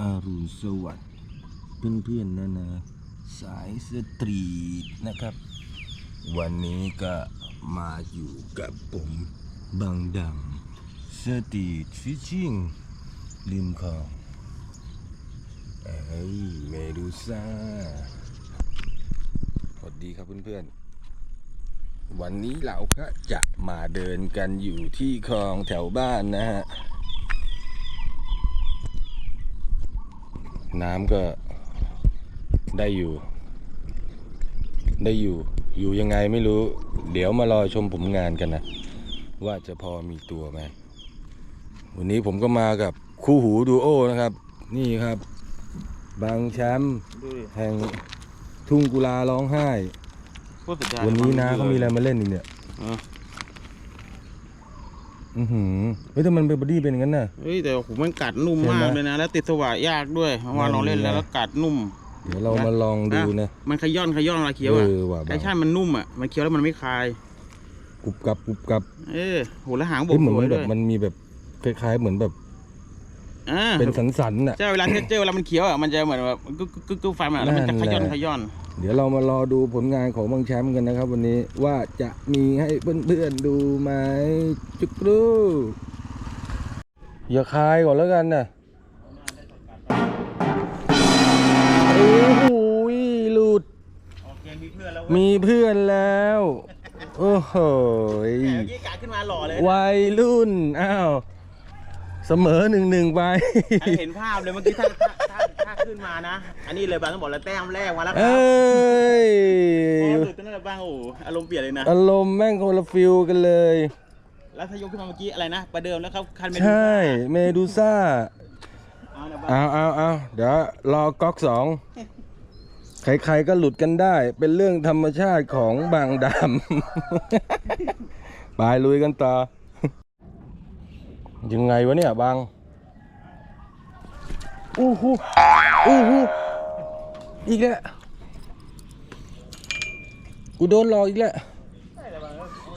อารุณสวัสดิ์เพื่อนๆนะนะสายสตรีทนะครับ วันนี้ก็มาอยู่กับผมบางดำสตรีทฟิชชิ่งริมคลองเอ้ยเมดูซ่าสวัสดีครับเพื่อนๆ วันนี้เราก็จะมาเดินกันอยู่ที่คลองแถวบ้านนะฮะ น้ำก็ได้อยู่ ได้อยู่ อยู่ยังไงไม่รู้ เดี๋ยวมารอชมผมงานกันนะ ว่าจะพอมีตัวไหม วันนี้ผมก็มากับคู่หูดูโอนะครับ นี่ครับ บางแชมป์ดูดิแห่งทุ่งกุลาร้องไห้โคตรเสียดายวันนี้นะเขามีอะไรมาเล่นอีกเนี่ยเอออือหือเฮ้ยถ้ามันเป็นบอดี้เป็นอย่างนั้นน่ะ เฮ้ยแต่โอ้โหมันกัดนุ่มเห็นมาไหมกเลยนะ แล้วติดสว่ายากด้วยเมื่อวานนั่นลองเล่นแล้วไงแล้วกัดนุ่ม เดี๋ยวเรามาลองดูนะ มันขย้อนขย้อนเวลาเคี้ยวอะเออว่ะใช่ใช่มันนุ่มอะมันเคี้ยวแล้วมันไม่คาย กรุบกรับกรุบกรับเออโหแล้วหางบเฮ้กยเหมือนสวมัยนแบด้บวยมันมีแบบคล้ายๆเหมือนแบบอ่าเป็นสันสันๆน่ะ ใช่เวลาเทสเจอร์เวลามันเคี้ยวอะมันจะเหมือนแบบกึกกึกกึกกึกไฟมันอะแล้วมันจะขย้อนนั่นแหละขย้อน เดี๋ยวเรามารอดูผลงานของบางแชมป์กันนะครับ วันนี้ว่าจะมีให้เพื่อนๆดูไหมจุกรูอย่าคายก่อนแล้วกันนะโอ้โหหลุดโอเคมีเพื่อนแล้วมีเพื่อนแล้ว โอ้โหยเมื่อกี้กัดขึ้นมาหล่อเลยวัยรุ่น อ้าวเสมอหนึ่งหนึ่งไปให้เห็นภาพเลยเมื่อกี้ถ้าถ้าถ้าถ้าขึ้นมานะ อันนี้เลยบางต้องบอกแล้วแต้มแรกมาแล้วคเอรับ้ย พอหลุดตอนนั้นบ้างโอ้โหอารมณ์เปลี่ยนเลยนะ อารมณ์แม่งคนละฟิลกันเลย แล้วถ้ายกขึ้นมาเมื่อกี้อะไรนะ ประเดิมแล้วครับคันเมนูใช่เมดูซ่า เอานะบ้างเอาเอาเอาเดี๋ยวรอก๊อกสองใครๆก็หลุดกันได้ เป็นเรื่องธรรมชาติของบางดำ ไปลุยกันต่อ ยังไงวะเนี่ยบางอู้หูอู้หูอีกแล้วกูโดนหลอกอีกแล้ว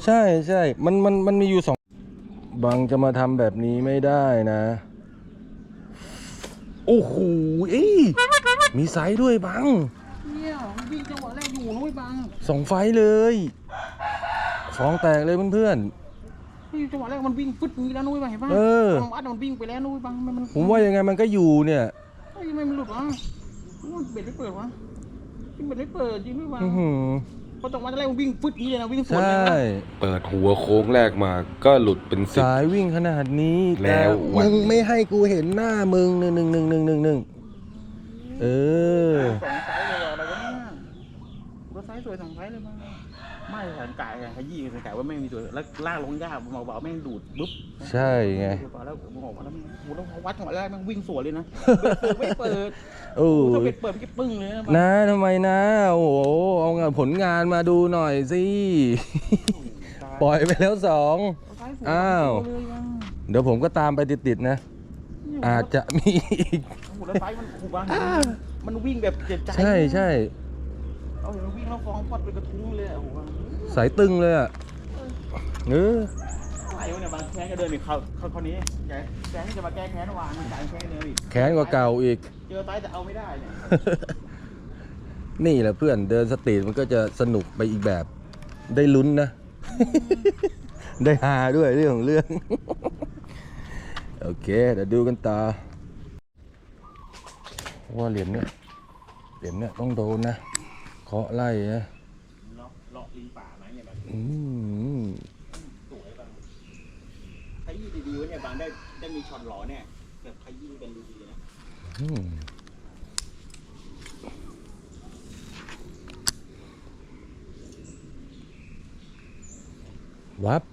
ใช่ใช่มันมันมันมีอยู่สองบางจะมาทำแบบนี้ไม่ได้นะโอ้โหเอ้ยมีไซส์ด้วยบังเนี่ยวิ่งจังหวะแรกอยู่นุ้ยบังสองไฟต์เลยฟองแตกเลยเพื่อน นี่จังหวะแรกมันวิ่งฟึดนี้แล้วนุ้ยบังเห็นป่ะเออมันอัดมันวิ่งไปแล้วนุ้ยบังมันมันๆผมว่ายังไงมันก็อยู่เนี่ย เฮ้ยทำไมมันหลุดวะโอ้ยเบ็ดไม่เปิดวะจริงเบ็ดไม่เปิดจริงนุ้ยบังอื้อหือเพราะจังหวะแรกมันวิ่งฟึดนี้เลยนะวิ่งสวนใช่เลยนะเปิดหัวโค้งแรกมาก็หลุดเป็นสิบ สายวิ่งขนาดนี้แล้วต่มึงไม่ให้กูเห็นหน้ามึงหนึ่งหนึ่งหนึ่งหนึ่งหนึ่งหนึ่งเออ สองไซส์เลยอะไรวะเนี่ยรถไซ ส์สวยสองไซส์เลยมั้งไม่แขนไก่ขยี้แขนไก่ว่าแม่งมีตัวแล้วลากลงยากเบาๆแม่งดูดปุ๊บใช่ไงเดี๋ยวพอแล้วผมออกมาแล้วมันโอ้โหแล้ววัดจังหวะแรกแม่งวิ่งสวนเลยนะเบ็ดเปิดไม่เปิดโอ้โอ้โหถ้าเบ็ดเปิดพี่ปึ้งเลยนะนะทำไมนะโอ้โหเอางานผลงานมาดูหน่อยสิปล่อยไปแล้วสองอ้าวเดี๋ยวผมก็ตามไปติดๆนะ อาจจะมีอีกโอ้โหแล้วไซส์มันโอ้โหวางมันวิ่งแบบเจ็บใจใช่ใช่ เอาเห็นมันวิ่งแล้วฟองพอดเป็นกระทุ้งเลยอะโอ้โหสายตึงเลยอะเอออะไรวะเนี่ยบางแค้นก็เดินอีกเขาเขาคนนี้แกแค้นที่จะมาแก้แค้นเมื่อวานมันจ่ายแค้นเดินอีกแขนกว่าเก่าอีก เจอไซส์แต่เอาไม่ได้เนี่ยนี่แหละเพื่อนเดินสตรีทมันก็จะสนุกไปอีกแบบ ได้ลุ้นนะ ได้ฮาด้วยเรื่องของเรื่อง โอเคเดี๋ยวดูกันต่อว่าเหรียญเนี่ยเหรียญเนี่ยต้องโดนนะ เคาะไล่นะเลาะเลาะลิงป่าไหมเนี่ยแบบอืมสวยบางขยี้ดีๆวะเนี่ยบางได้ได้มีช็อตหล่อเนี่ยแบบขยี้เป็นดีๆนะอืมวับ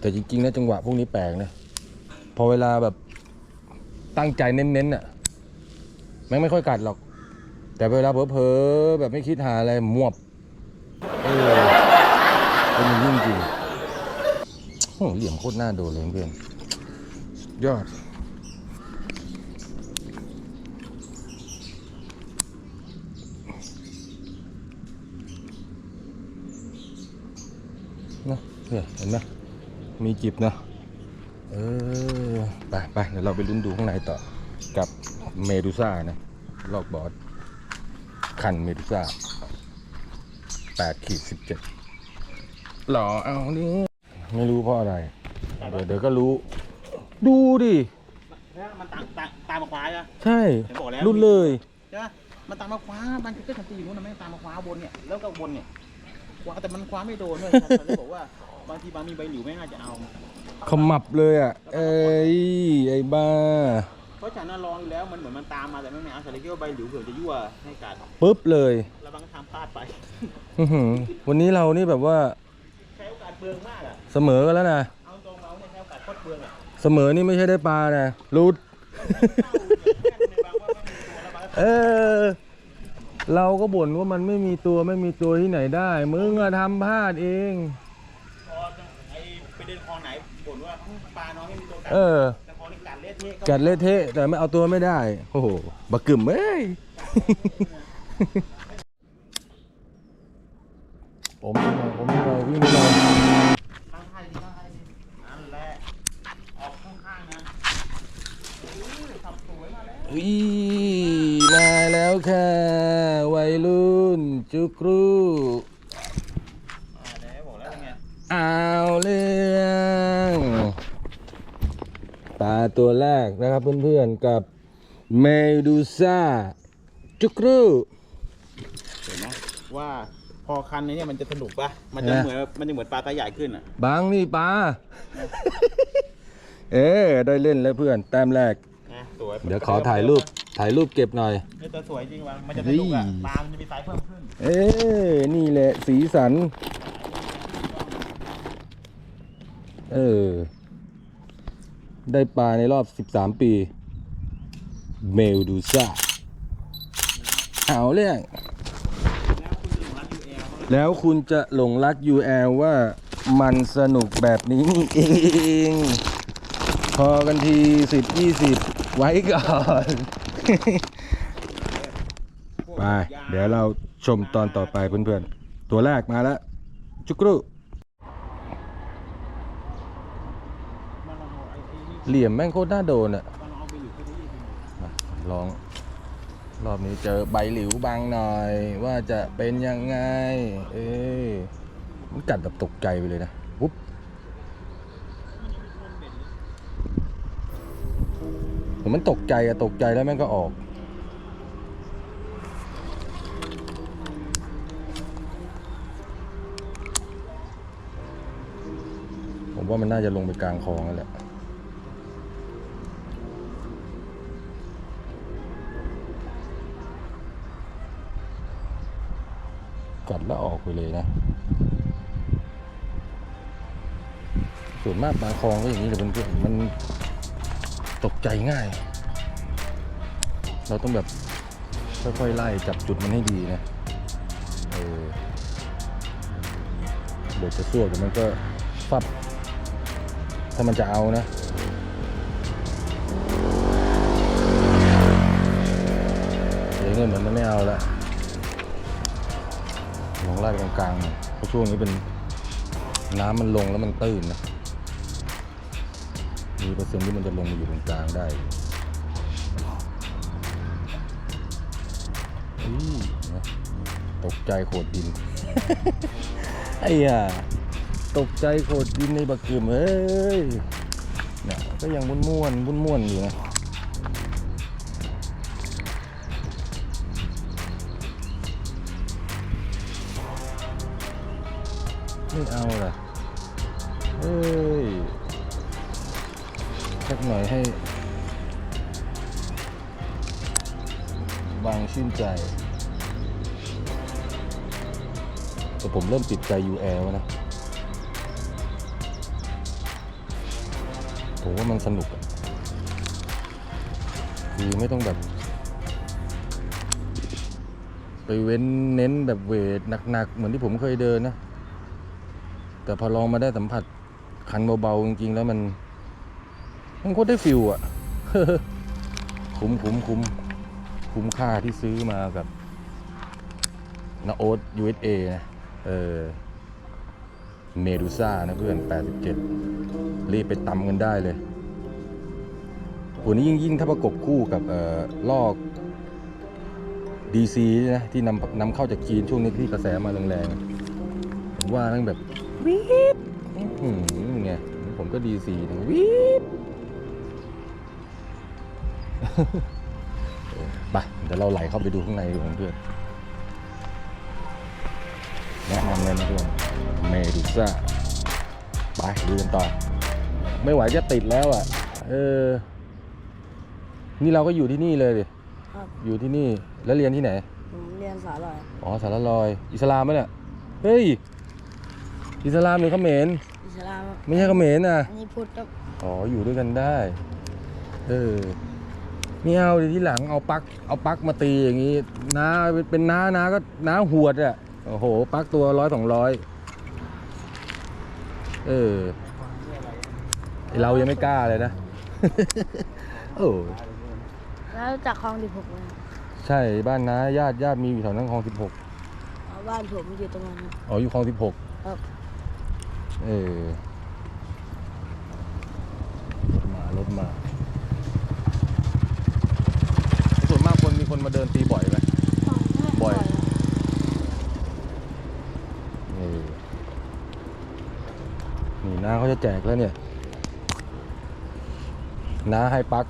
แต่จริงๆนะจังหวะพวกนี้แปลกนะ พอเวลาแบบตั้งใจเน้นๆอะแม่งไม่ค่อยกัดหรอก แต่เวลาเผลอๆแบบไม่คิดหาอะไรมวบเออเป็นอย่างนี้จริงโอ้เหลี่ยมโคตรน่าโดนเลยเพื่อนยอดนะเนี่ยเห็นไหมมีจิบนะ ออไปไปเดี๋ยวเราไปลุ้นดูข้างในต่อกับเมดูซ่านะลอกบอสคันเมดูซ่าแปดขีดสิบเจ็ดหล่อเอานี่ไม่รู้เพราะอะไร เดี๋ยวเดี๋ยวก็รู้ ดูดิแล้วมันตามตามตามมาคว้าใช่ไหมใช่เห็นบอกแล้วรุ่นเลยใช่ไหมมันตามมาคว้ามันก็ทันทีอยู่นู้นนะไม่ตามมาคว้าบนเนี่ยแล้วก็บนเนี่ยคว้าแต่มันคว้าไม่โดนด้วยเขาเลยบอกว่าบางทีบางมีใบหลิวไม่น่าจะเอา ขมับเลยอะ เอ้ยไอ้บ้า เพราะฉันน่ะลองอยู่แล้วมันเหมือนมันตามมาแต่ไม่ไม่เอาฉันเลยคิดว่าใบหลิวเผื่อจะยั่วให้กัดปุ๊บเลยแล้วบางก็ทำพลาดไปอื้อหือวันนี้เรานี่แบบว่าใช้โอกาสเบืองมากอะเสมอกันแล้วนะ เอาตรงเราเนี่ยใช้โอกาสโคตรเบืองอะเสมอนี่ไม่ใช่ได้ปลานะรูดในบางว่าไม่มีตัวแล้วบางก็เออ เราก็บ่นว่ามันไม่มีตัวไม่มีตัวที่ไหนได้ มึงอะทำพลาดเอง เออแกัดเละเทะแต่ไม่เอาตัวไม่ได้ โอ้โหบักกึ่มเอ้ยผมผมนี่หน่อยวิ่งไปหน่อยข้างใครดีข้งใครดีนั่นแหละออกข้างๆนะอุ้ยขับสวยมาแล้วอีมาแล้วค่ะ วัยรุ่นจุกรู มาแล้วบอกแล้วเป็นไง เอาเรื่องปลา ตัวแรกนะครับเพื่อนๆกับเมดูซ่าจุกรูเห็นไหมว่าพอคันนี้เนี่ยมันจะสนุกปะมันจะนะเหมือนมันจะเหมือนปลาตาใหญ่ขึ้นอะบางนี่ปลาเอ๊ได้เล่นแล้วเพื่อนแต้มแรกนะสวยเดี๋ยวขอถ่ายรูปถ่ายรูปเก็บหน่อยนี่ตัวสวยจริงว่ะมันจะสนุกอะเฮ้ยปลามันจะมีไซส์เพิ่มขึ้น เอ๊นี่แหละสีสัน เออ ได้ปลาในรอบ 13 ปี เมลดูซ่าเอาเรื่อง แล้วคุณจะหลงรักยูเอลว่าแล้วคุณจะหลงรัก UL ว่ามันสนุกแบบนี้นี่เอง พอกันทีสิบยี่สิบไว้ก่อน ไป เดี๋ยวเราชมตอนต่อไปเพื่อนๆ ตัวแรกมาแล้ว จุกรุ มาลองเอาไอ้ไอ้นี่ เหลี่ยมแม่งโคตรน่าโดนอะลอง รอบนี้เจอใบหลิวบางหน่อย ว่าจะเป็นยังไง เอ้มันกัดแบบตกใจไปเลยนะปุ๊บมมันตกใจอะตกใจแล้วแม่งก็ออกผมว่ามันน่าจะลงไปกลางคลองแล้วแหละ กัดแล้วออกไปเลยนะ ส่วนมากปลาคลองก็อย่างนี้เลยเพื่อนๆมันตกใจง่าย เราต้องแบบค่อยๆไล่จับจุดมันให้ดีนะเออเดี๋ยวจะสู้เดี๋ยวมันก็ฟับ ถ้ามันจะเอานะเดี๋ยวเงินเหมือนมันไม่เอาละ ลงไล่ไปกลางๆหน่อยเพราะช่วงนี้เป็นน้ำมันลงแล้วมันตื้นนะ มีเปอร์เซ็นต์ที่มันจะลงมาอยู่ตรงกลางได้ตกใจโขดดิน ไอ้ย่าตกใจโขดดินในบักกึมเฮ้ยเนี่ยก็ยังม้วนม้วนม้นม้วนๆอยู่นะ ไม่เอาล่ะเอ้ยสักหน่อยให้บางชื่นใจ แต่ผมเริ่มติดใจ UL แล้วนะ ผมว่ามันสนุกอะคือไม่ต้องแบบ ไปเว้นเน้นแบบเวทหนักๆ เหมือนที่ผมเคยเดินนะ แต่พอลองมาได้สัมผัสคันเบาๆจริงๆ แล้วมัน มันก็ได้ฟิลอะคุ้มคุ้มคุ้มคุ้มค่าที่ซื้อมากับนาโอ๊ต USA นะ เออ เมดูซ่านะเพื่อน 87 รีบไปตำกันได้เลยตัวนี้ยิ่งยิ่งถ้าประกบคู่กับเอ่อลอก DC นะที่นำนำเข้าจากจีนช่วงนี้ที่กระแสมาแรงๆ ผมว่าทั้งแบบวิบอื้อหือไงผมก็ DC นะวิบไปเดี๋ยวเราไหลเข้าไปดูข้างในดูกันเพื่อนแนะนำเลยนะเพื่อนเมดูซ่าไปดูกันต่อ ไม่ไหวจะติดแล้วอะ เออ นี่เราก็อยู่ที่นี่เลยดิครับอยู่ที่นี่แล้วเรียนที่ไหนผมเรียนสาลอย อ๋อสารลอย อิสลามไหมเนี่ย เฮ้ย อิสลามหรือเขมรอิสลามไม่ใช่เขมรนะอันนี้พุทธครับอ๋ออยู่ด้วยกันได้ เออไม่เอาดิที่หลังเอาปลั๊กเอาปลั๊กมาตีอย่างนี้น้าเป็นน้าน้าก็น้าหวดอะโอ้โหปลั๊กตัวร้อยสองร้อยเออไอ้เรายังไม่กล้าเลยนะ โอ้แล้วจากคลองสิบหกเลยใช่บ้านน้าญาติญาติมีอยู่แถวนั้นคลองสิบหกเอาบ้านผมอยู่ตรงนั้นครับอ๋ออยู่คลองสิบหกครับ เออรถมารถมาส่วนมากคนมีคนมาเดินตีบ่อยไหมบ่อยเออนี่น้าเขาจะแจกแล้วเนี่ยน้าให้ปลั๊ก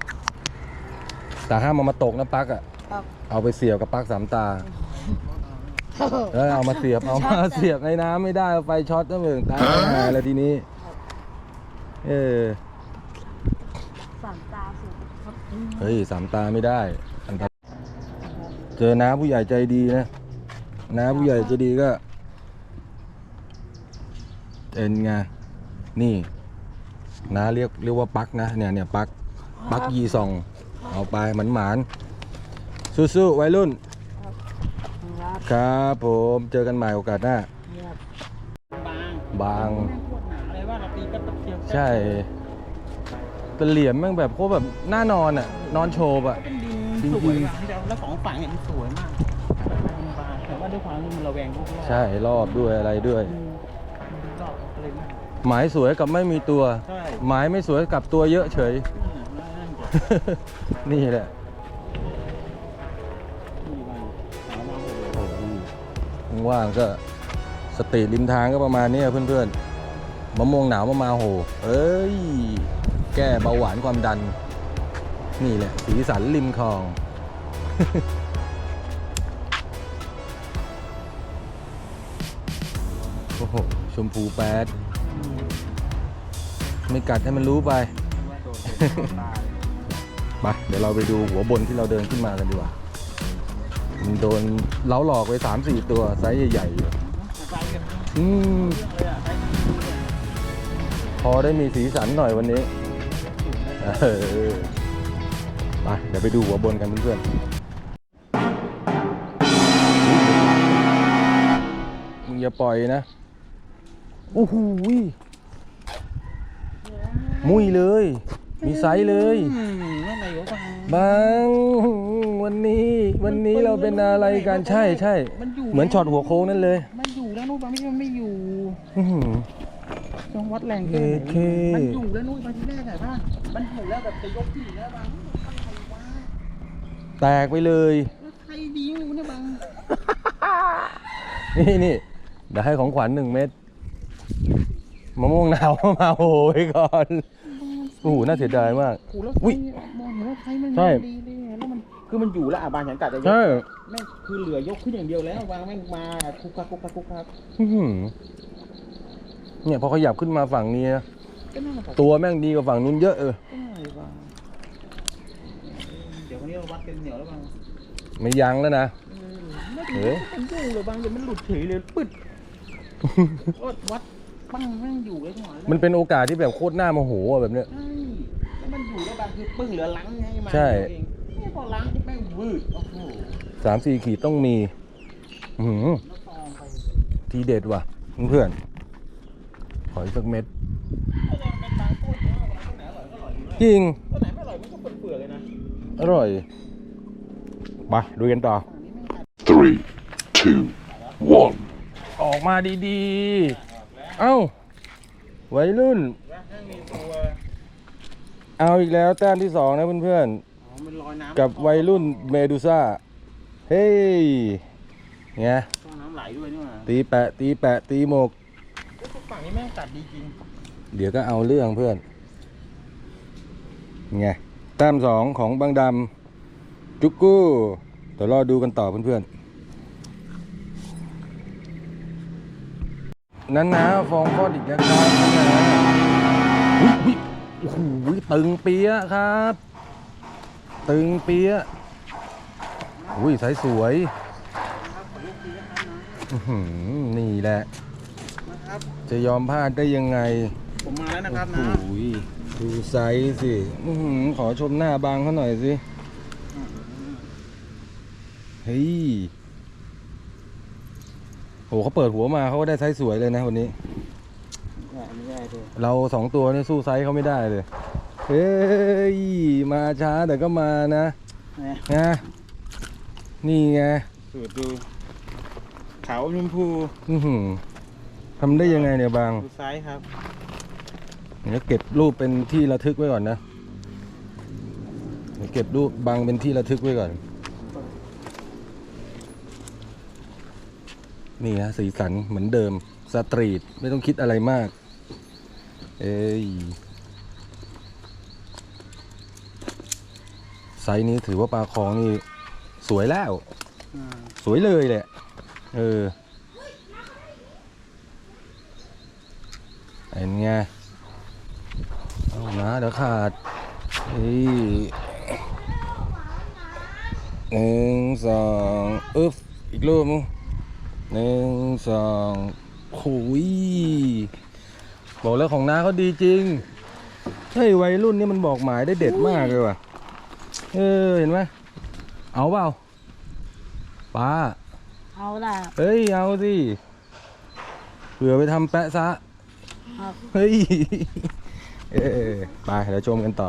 แต่ห้ามเอามาตกนะปลั๊กอะครับเอาไปเสียบกับปลั๊กสามตา เออเอามาเสียบเอามาเสียบในน้ำไม่ได้เอาไฟช็อตต้องเบิ่งตายหาแล้วทีนี้ เออสามตาสุดครับเฮ้ยสามตาไม่ได้อันตรายเจอน้าผู้ใหญ่ใจดีนะน้าผู้ใหญ่ใจดีก็เอ็นไงนี่น้าเรียกเรียกว่าปลั๊กนะเนี่ยเนี่ยปลั๊กปลั๊กยีซอง เอาไปหมันหมานๆสู้ๆวัยรุ่น ครับครับผมเจอกันใหม่โอกาสหน้าครับบางบางแม่งโคตรหนาเลยว่าเราตีแป๊บๆเดียวใช่แต่เหลี่ยมแม่งแบบโคตรแบบน่านอนอะ นอนโชว์อะ เป็นดินจริงๆสวยมากที่เราแล้วสองฝั่งเนี่ยมันสวยมากบางแต่ว่าด้วยความที่มันระแวงพวกรอบใช่รอบด้วยอะไรด้วย อืมมันรอบเลยมากหมายสวยกับไม่มีตัว ใช่หมายไม่สวยกับตัวเยอะเฉย อืมนั่นเดี๋ยวนี่แหละ ว่างๆก็สตรีริมทางก็ประมาณนี้เพื่อนๆมะม่วงหนาวมะมาโห เอ้ย แก้เบาหวานความดัน นี่แหละ สีสันริมคลอง โอ้โห ชมพูแปด ไม่กัดให้มันรู้ไปว่าเป็นตายไปเดี๋ยวเราไปดูหัวบนที่เราเดินขึ้นมากันดีกว่า โดนเล้าหลอกไปสามสี่ตัวไซส์ใหญ่ๆอยู่อืมพอได้มีสีสันหน่อยวันนี้เออไปเดี๋ยวไปดูหัวบนกันเพื่อนๆมึงอย่าปล่อยนะ โอ้โหมุยเลย มีไซส์เลยอืมนั่นไงวะบางบางวันนี้วันนี้เราเป็นอะไรกันใช่ใช่มันอยู่เหมือนช็อตหัวโค้งนั่นเลย มันอยู่แล้วนู่นบางไม่ใช่มันไม่อยู่อื้อหือต้องวัดแรงแค่ไหนโอเคมันอยู่แล้วนู่นบางทีแรกไหนบ้างมันอยู่แล้วแบบจะยกขึ้นแล้วบางใครวะแตกไปเลยแล้วใครดีวะเนี่ยบางนี่นี่เดี๋ยวให้ของขวัญหนึ่งเม็ดมะม่วงหนาวมาโอ้ยก่อนโอ้โหน่าเสียดายมาก โอ้แล้วอุ๊ยมองเห็นว่าใครมันใช่ ดีเลยแล้วมันคือมันอยู่แล้วอะบางฉันกะจะยกใช่แม่งคือเหลือยกขึ้นอย่างเดียวแล้วบางแม่งมาคุกคักคุกคักคุกคักอื้อหือเนี่ยพอขยับขึ้นมาฝั่งนี้นะก็น่าจะตัวแม่งดีกว่าฝั่งนู้นเยอะเออก็น่าจะบางเดี๋ยววันนี้เราวัดกันเหนียวแล้วบางไม่ยั้งแล้วนะไม่เฮ้ถึยงมันอยู่เลยบางเดี๋ยวมันหลุดเฉยเลยปึ๊ด วัดวัด ปั้งแม่งอยู่เลยจังหวะมันเป็นโอกาสที่แบบโคตรหน้าโมโหอะแบบเนี้ย ใช่แล้วมันอยู่แล้วบางคือปึ้งเหลือล้างไงมาใช่ เองไม่พอล้างปุ๊บแม่งวืดโอ้โหสามสี่ขีดต้องมี อื้อหือแล้วฟองไปทีเด็ดว่ะ เพื่อนๆขออีกสักเม็ดถ้ายังเป็นบางพูดว่าบางตัวไหนอร่อยก็อร่อยอยู่นะจริง ตัวไหนไม่อร่อยมันก็เปื่อยๆเลยนะ อร่อยไปดูกันต่อฝั่งนี้ไม่ขาด Three, two, one. ออกมาดี เอ้าวัยรุ่นแล้วถ้ามีตัวเอาอีกแล้วแต้มที่สองนะเพื่อนอ๋อมันลอยน้ำๆกับวัยรุ่นเมดูซ่า เฮ้ยไงช่องน้ำไหลด้วยนี่หว่าตีแปะตีแปะตีหมกเอ้ยฝั่งนี้แม่งกัดดีจริง เดี๋ยวก็เอาเรื่องเพื่อน ไงแต้มสองของบางดำจุกกู้เดี๋ยวรอดูกันต่อเพื่อนๆ นั้นนะฟองฟอดอีกแล้วครับนั่นนะอุ๊ยอุ๊ยโอ้โหตึงเปียะครับ ตึงเปียะอุ้ยสายสวยครับขอลูกทีนะครับนะอื้อหือนี่แหละ นะครับ จะยอมพลาดได้ยังไงผมมาแล้วนะครับนะ โอ้ยดูไซส์สิอื้อหือขอชมหน้าบางเขาหน่อยสิอืมเฮ้ย โหเขาเปิดหัวมาเขาก็ได้ไซส์สวยเลยนะวันนี้เนี่ยอันนี้ได้เลยเราสองตัวนี่สู้ไซส์เขาไม่ได้เลยเฮ้ยมาช้าแต่ก็มานะเนี่ยนะนี่ไงสูตรดูขาวชมพูอื้อหือทำได้ยังไงเนี่ยบางดูไซส์ครับเดี๋ยวเก็บรูปเป็นที่ระทึกไว้ก่อนนะเดี๋ยวเก็บรูปบางเป็นที่ระทึกไว้ก่อน นี่ฮะสีสันเหมือนเดิมสตรีทไม่ต้องคิดอะไรมาก เอ้ยไซส์นี้ถือว่าปลาคองนี่สวยแล้ว สวยเลยแหละ เออเห็นไงเอานะเดี๋ยวขาดนี่หนึ่งสองอึ๊บอีกรูปมึง หนึ่งสองโอ้ยบอกแล้วของน้าเขาดีจริงเฮ้ยวัยรุ่นนี่มันบอกหมายได้เด็ดมากเลยว่ะ เออเห็นไหมเอาเปล่าป้า เอาได้ครับเฮ้ยเอาสิเผื่อไปทำแปะซะครับเฮ้ยเออไปเดี๋ยวชมกันต่อ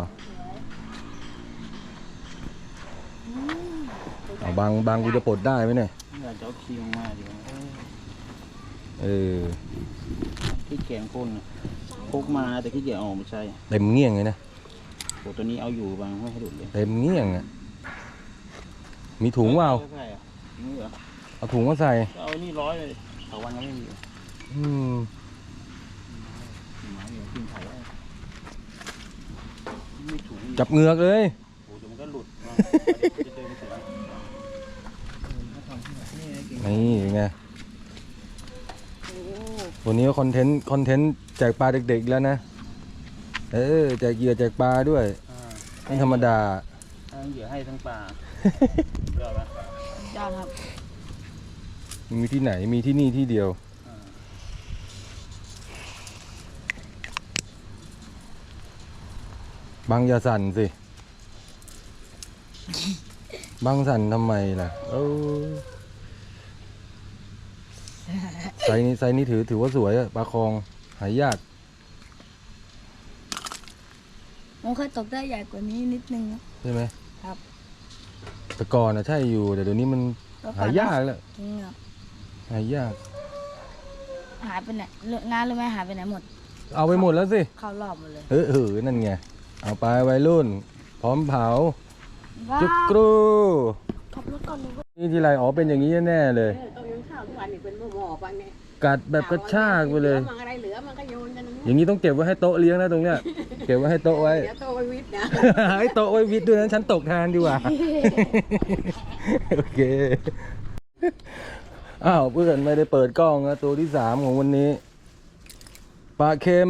เอาบางบางกูจะปลดได้ไหมเนี่ย อยากจะเอาคีย์มาดีกว่าเอ้ยเออขี้เกียจพ่นน่ะพกมาแต่ขี้เกียจเอาออกมาใช้เต็มเงี้ยงเลยนะโหตัวนี้เอาอยู่บางไม่ให้ดุดเลยเต็มเงี้ยงอะมีถุงเปล่าใช่อะนี่เหรอเอาถุงมาใส่ก็เอานี่ร้อยเลยถาวันก็ไม่มีอืมหมาอยู่กินไข่ได้ไม่ถุงอีกจับเหงือกเลยโอ้เดี๋ยวมันก็หลุด นนี่ไงเก่งนี่ไงวันนี้ก็คอนเทนต์คอนเทนต์แจกปลาเด็กๆแล้วนะ เออแจกเหยื่อแจกปลาด้วยอ่าไม่ธรรมดาทั้งเหยื่อให้ทั้งปลาเดี๋ยวนะได้ครับมีที่ไหนมีที่นี่ที่เดียวอ่าบางอย่าสั่นสิ บางสั่นทำไมล่ะเออ ไซส์นี้ไซส์นี้ถือถือว่าสวยอะปลาคองหายากผมเคยตกได้ใหญ่กว่านี้นิดนึงนะ ใช่ไหมครับ แต่ก่อนอะใช่อยู่แต่เดี๋ยวนี้มันแล้วหายากแล้วจริงเหรอหายาก หายไปไหนเลิกงานหรือไม่หายไปไหนหมด เอาไปหมดแล้วสิ เข้ารอบหมดเลยเออเออนั่นไง เอาไปวัยรุ่น พร้อมเผาว้าจุกกรูขับรถก่อนเลยนี่ทีไรอ๋อเป็นอย่างนี้แน่ๆเลย เออต้องยังข้าวทุกวันนี่เป็นหม้อๆไปไง กัดแบบกระชากไปเลย หลือมันอะไรเหลือมันก็โยนกันตรงอนี้ย่างนี้ต้องเก็บไว้ให้โต๊ะเลี้ยงนะตรงเนี้ย เก็บไว้ให้โต๊ะไว้ เดี๋ยวโตไปวิทย์นะ ให้โต๊ะไว้วิทย์ด้วยนั้นฉันตกแทนดีกว่า โอเค อ้าวเพื่อนไม่ได้เปิดกล้องนะตัวที่สามของวันนี้ปลาเค็ม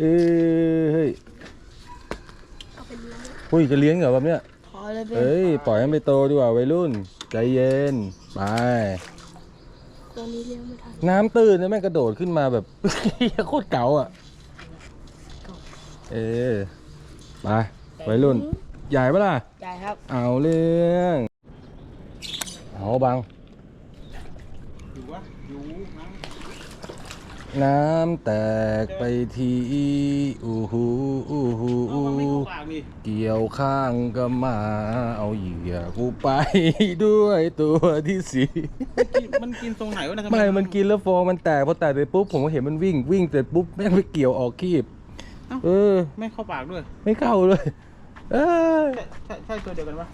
เอ้ยเฮ้ยอุ้ยจะเลี้ยงเหรอแบบเนี้ย พอเลยเป็นเอ้ย ปล่อยให้มันไปโตดีกว่าวัยรุ่น ใจเย็น ไป ตัวนี้เลี้ยงไม่ทันน้ำตื้นเนี่ยแม่งกระโดดขึ้นมาแบบ โคตรเก๋าอะ เออ ไปวัยรุ่น ใหญ่ปะล่ะ ใหญ่ครับ เอาเรื่อง เอาบัง อยู่วะอยู่ นะน้ำแตกไปทีอู้หูอู้หูเอามันไม่เข้าปากนี่เกี่ยวข้างก็มา เอาเหยื่อกูไปด้วยตัวที่สี่กินมันกินทรงไหนวะเนะไม่มันกินแล้วฟองมันแตกพอแตกไปปุ๊บผมก็เห็นมันวิ่งวิ่งเสร็จปุ๊บแม่งไปเกี่ยวออกคีบเออ ไม่เข้าปากด้วยไม่เข้าเลย เออใช่ใช่ใช่ตัวเดียวกันปะ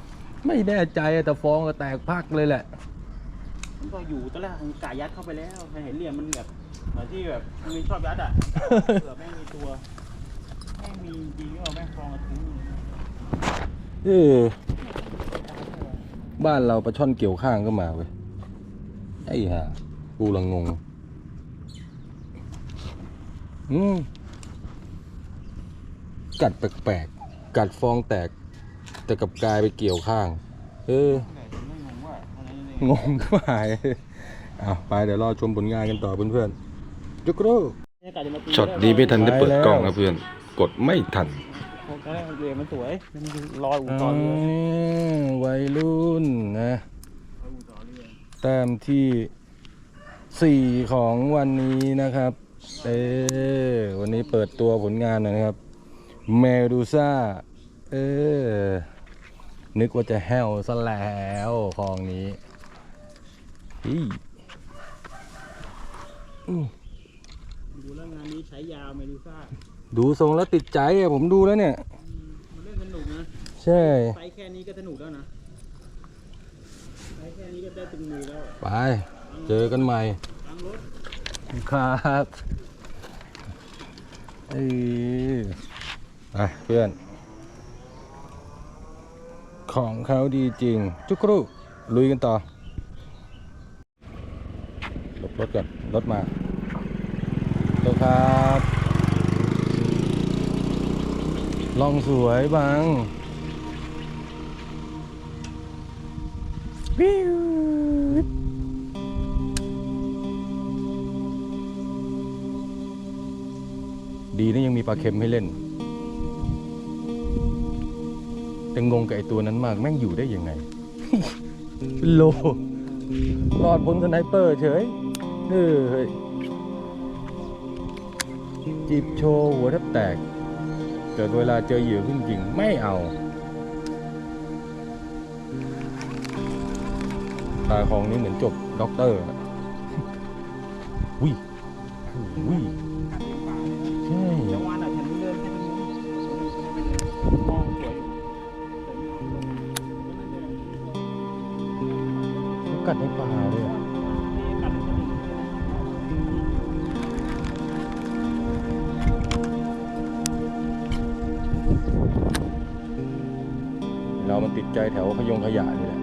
ไม่แน่ใจอะแต่ฟองก็แตกพักเลยแหละมัน ก็อยู่ตอนแรกมันกายัดเข้าไปแล้วเห็นเหลี่ยมมันแบบเหมือนที่แบบมันมีชอบยัดอะเผื่อแม่งมีตัวแม่งมีจริงหรือเปล่าแม่งฟองกระทิ้งเออบ้านเราปลาช่อนเกี่ยวข้างก็มาเว้ยไอ้ห่ากูละงง อืมกัดแปลกๆ กัดฟองแตก แต่กลับกลายไปเกี่ยวข้าง เออแต่ผมไม่งงว่าอะไรนี่ งงก็หายเอาไปเดี๋ยวรอชมผลงานกันต่อเพื่อนๆจุกรูบรรยากาศจะมาตีช็อตนี้ไม่ทันได้เปิดกล้องนะเพื่อน กดไม่ทันตอนแรกเรือมันสวยมันลอยอู่ต่อเรือวัยรุ่นนะลอยอู่ต่อเรือแต้มที่สี่ของวันนี้นะครับ เออวันนี้เปิดตัวผลงานหนอยนะครับ เมดูซ่า เออ นึกว่าจะแห้วซะแล้วคลองนี้ อีอืมดูแล้วงานนี้ใช้ยาวเมดูซ่าดูทรงแล้วติดใจอะผมดูแล้วเนี่ย มันเล่นสนุกนะใช่ไซส์แค่นี้ก็สนุกแล้วนะไซส์แค่นี้ก็ได้ตึงมือแล้วไป เจอกันใหม่ล้างรถครับเออไปเพื่อน ของเขาดีจริง จุกรูลุยกันต่อ หลบรถก่อนรถมาตัวครับลองสวยบังวิวดีนะยังมีปลาเค็มให้เล่น แต่งงกับไอตัวนั้นมากแม่งอยู่ได้ยังไง โล รอดพ้นสไนเปอร์เฉยเออเฮ้ยจีบโชว์หัวแทบแตกเจอเวลาเจอเหยื่อขึ้นจริงไม่เอาตาของนี้เหมือนจบด็อกเตอร์อะวิวิ กัดในป่าเลยอะเรามันติดใจแถวขยงขยะนี่แหละ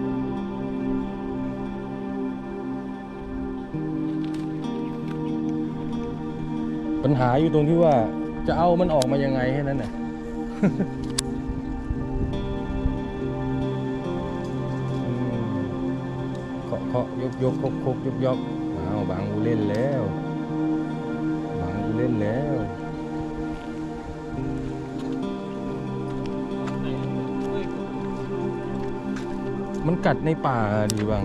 ปัญหาอยู่ตรงที่ว่าจะเอามันออกมายังไงแค่นั้นน่ะ ยกยกคกคกยกยกเอาบางกูเล่นแล้วบางกูเล่นแล้วมันกัดในป่าดีบาง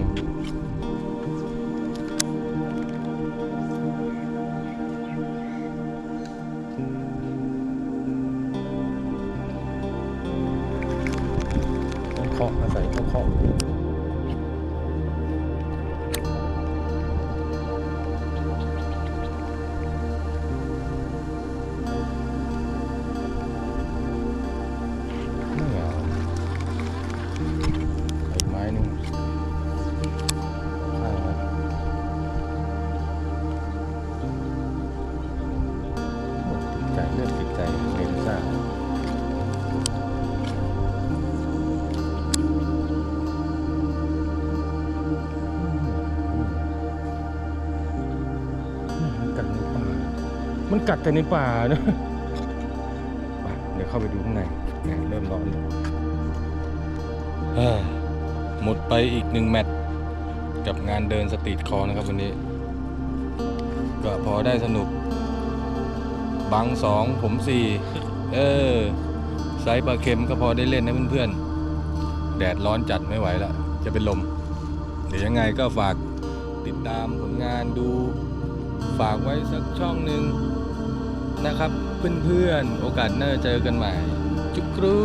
มันกัดแต่ในป่าเนะไปเดี๋ยวเข้าไปดูข้างในแดดเริ่มร้อนหมดไปอีกหนึ่งแมตช์กับงานเดินสตรีทคอร์นะครับวันนี้ ก็พอได้สนุก บังสองผมสี่เออไซส์ปลาเค็มก็พอได้เล่นนะเพื่อนๆ แดดร้อนจัดไม่ไหวแล้ว จะเป็นลม เดี๋ยวยังไงก็ฝากติดตามผลงานดู ฝากไว้สักช่องหนึ่ง นะครับ เพื่อนๆ โอกาสหน้าเจอกันใหม่ จุกรู